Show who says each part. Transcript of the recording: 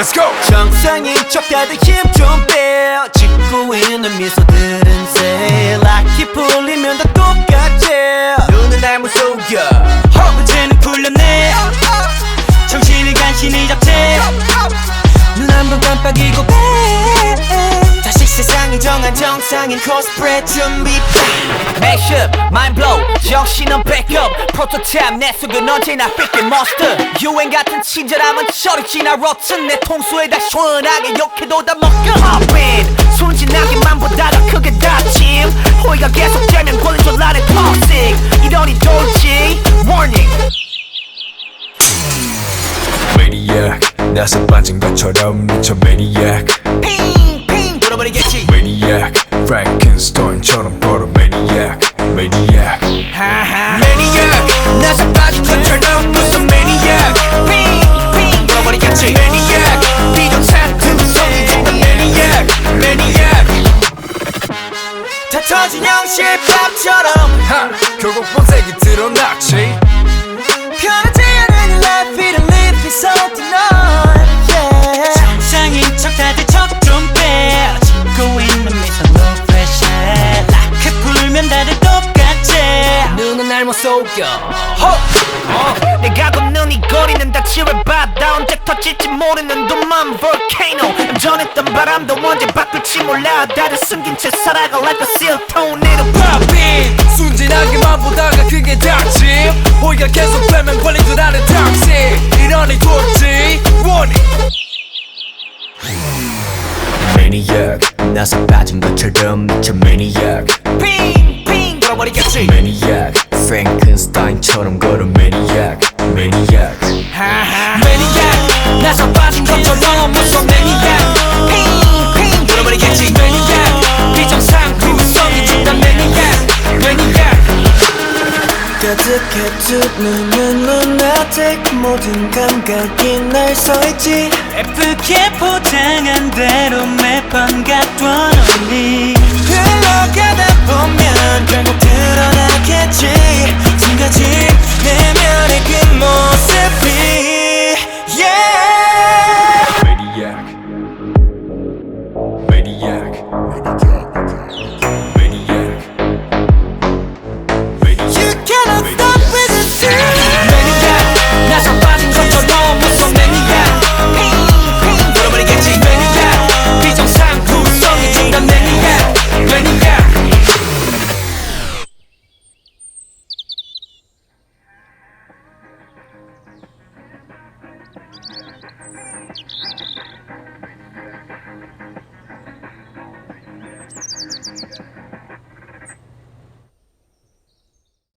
Speaker 1: Let's go
Speaker 2: 정상인 척 다들 힘좀 빼. 짓고 있는 미소들은 새. 락이 풀리면 다 똑같지. 눈은 날 무속여.
Speaker 3: 문제는 풀렸네 정신을 간신히 잡채
Speaker 2: 눈 한 번 깜빡이고 빼. 다시 세상이 정한 정상인 코스프레 준비. Mashup, mind blow, 정신은 backup. 프로토타입 내 속은 언제나 삐끗 monster. 유행 같은 친절함은 저리 지나 rotten. 내 통수에 다 시원하게 욕해도 다 먹여. Pop in, 순진하게만 보다 더 크게 다짐. 호의가 계속되면 권리 전란의 toxic. 이러니 돌지. Warning.
Speaker 1: Maniac 나서 빠진 것처럼 미쳐 Maniac
Speaker 2: 핑핑 돌아버리겠지.
Speaker 1: Maniac Frankenstein
Speaker 2: 형실밥처럼.
Speaker 1: 하 결국 본색이 드러났지.
Speaker 2: 편하지 않은 life it live is on yeah.
Speaker 3: 정상인 척 다들 척좀 빼. 짓고 있는 미소 no pressure. 락해 풀면 다들
Speaker 2: 눈은 날못 속여. 호! 어, 내가 걷는 이 거리는 다 치열바다 언제 터질지 모르는 도만 volcano. 전했던 바람도 언제 바뀔지 몰라. 다들 숨긴 채 살아가 like a seal tornado
Speaker 1: 팝인 순진하게만 보다가 그게 닥침 호의가 계속되면 걸린 줄 아는 닥치 이러니 돌지. Warning. Maniac 나서 빠진 것처럼 미쳐 Maniac.
Speaker 2: 핑핑 돌아버리겠지.
Speaker 1: Maniac Frankenstein처럼 걸어 Maniac Maniac.
Speaker 2: Maniac 나서 빠진 것처럼 무슨 Maniac. 핑핑 돌아버리겠지. Maniac 비정상 구성이 중단 Maniac. Maniac. 가득해 두 눈은 lunatic. 모든 감각이 날 서있지.
Speaker 3: 예쁘게 포장한 대로 매번 갖던 언니.
Speaker 2: 흘러가다 보면 결국 변했지 지금까지 내면의 그 모습이 Yeah.